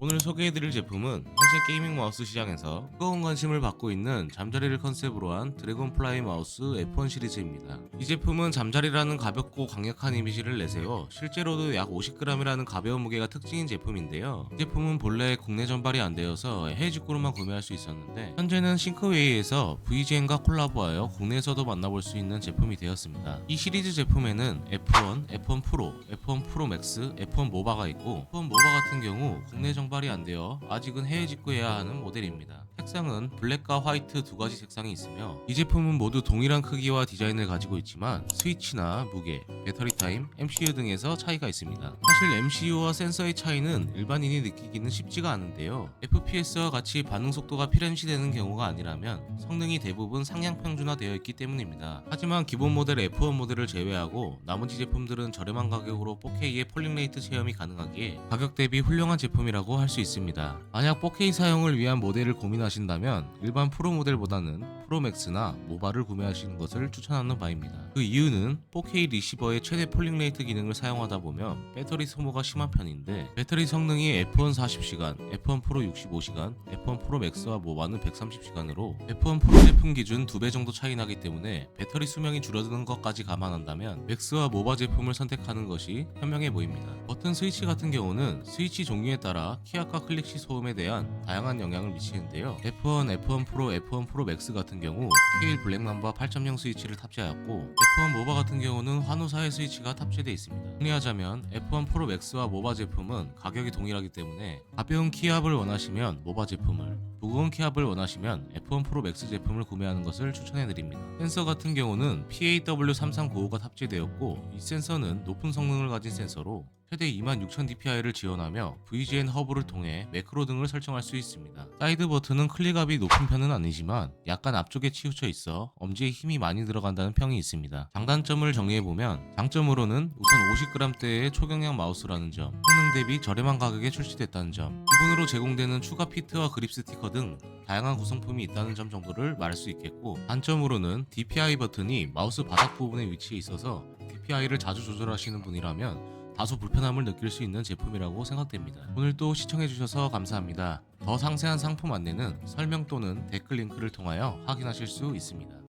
오늘 소개해드릴 제품은 현재 게이밍 마우스 시장에서 뜨거운 관심을 받고 있는 잠자리를 컨셉으로 한 드래곤플라이 마우스 F1 시리즈입니다. 이 제품은 잠자리라는 가볍고 강력한 이미지를 내세워 실제로도 약 50g이라는 가벼운 무게가 특징인 제품인데요. 이 제품은 본래 국내 전발이 안 되어서 해외 직구로만 구매할 수 있었는데 현재는 싱크웨이에서 VGN과 콜라보하여 국내에서도 만나볼 수 있는 제품이 되었습니다. 이 시리즈 제품에는 F1, F1 프로, F1 프로 맥스, F1 모바가 있고 F1 모바 같은 경우 국내 정발이 안 되어 아직은 해외 직구해야 하는 모델입니다. 색상은 블랙과 화이트 두 가지 색상이 있으며 이 제품은 모두 동일한 크기와 디자인을 가지고 있지만 스위치나 무게, 배터리 타임, MCU 등에서 차이가 있습니다. 사실 MCU와 센서의 차이는 일반인이 느끼기는 쉽지가 않은데요. FPS와 같이 반응 속도가 필연시되는 경우가 아니라면 성능이 대부분 상향 평준화되어 있기 때문입니다. 하지만 기본 모델 F1 모델을 제외하고 나머지 제품들은 저렴한 가격으로 4K의 폴링레이트 체험이 가능하기에 가격 대비 훌륭한 제품이라고 할 수 있습니다. 만약 4K 사용을 위한 모델을 고민하신다면 일반 프로 모델보다는 프로맥스나 모바를 구매하시는 것을 추천하는 바입니다. 그 이유는 4K 리시버의 최대 폴링레이트 기능을 사용하다 보면 배터리 소모가 심한 편인데 배터리 성능이 F1 40시간, F1 프로 65시간, F1 프로 맥스와 모바는 130시간으로 F1 프로 제품 기준 2배 정도 차이 나기 때문에 배터리 수명이 줄어드는 것까지 감안한다면 맥스와 모바 제품을 선택하는 것이 현명해 보입니다. 버튼 스위치 같은 경우는 스위치 종류에 따라 키압과 클릭 시 소음에 대한 다양한 영향을 미치는데요. F1, F1 프로, F1 프로 맥스 같은 경우 KL 블랙 넘버 8.0 스위치를 탑재하였고 F1 모바 같은 경우는 환호사의 스위치가 탑재되어 있습니다. 정리하자면 F1 프로 맥스와 모바 제품은 가격이 동일하기 때문에 가벼운 키압을 원하시면 모바 제품을 무거운 키압을 원하시면 F1 프로 맥스 제품을 구매하는 것을 추천해드립니다. 센서 같은 경우는 PAW3395가 탑재되었고 이 센서는 높은 성능을 가진 센서로 최대 26000dpi를 지원하며 VGN 허브를 통해 매크로 등을 설정할 수 있습니다. 사이드 버튼은 클릭압이 높은 편은 아니지만 약간 앞쪽에 치우쳐 있어 엄지에 힘이 많이 들어간다는 평이 있습니다. 장단점을 정리해보면 장점으로는 우선 50g대의 초경량 마우스라는 점, 성능 대비 저렴한 가격에 출시됐다는 점, 기본으로 제공되는 추가 피트와 그립 스티커 등 다양한 구성품이 있다는 점 정도를 말할 수 있겠고 단점으로는 DPI 버튼이 마우스 바닥 부분에 위치해 있어서 DPI를 자주 조절하시는 분이라면 다소 불편함을 느낄 수 있는 제품이라고 생각됩니다. 오늘 또 시청해주셔서 감사합니다. 더 상세한 상품 안내는 설명 또는 댓글 링크를 통하여 확인하실 수 있습니다.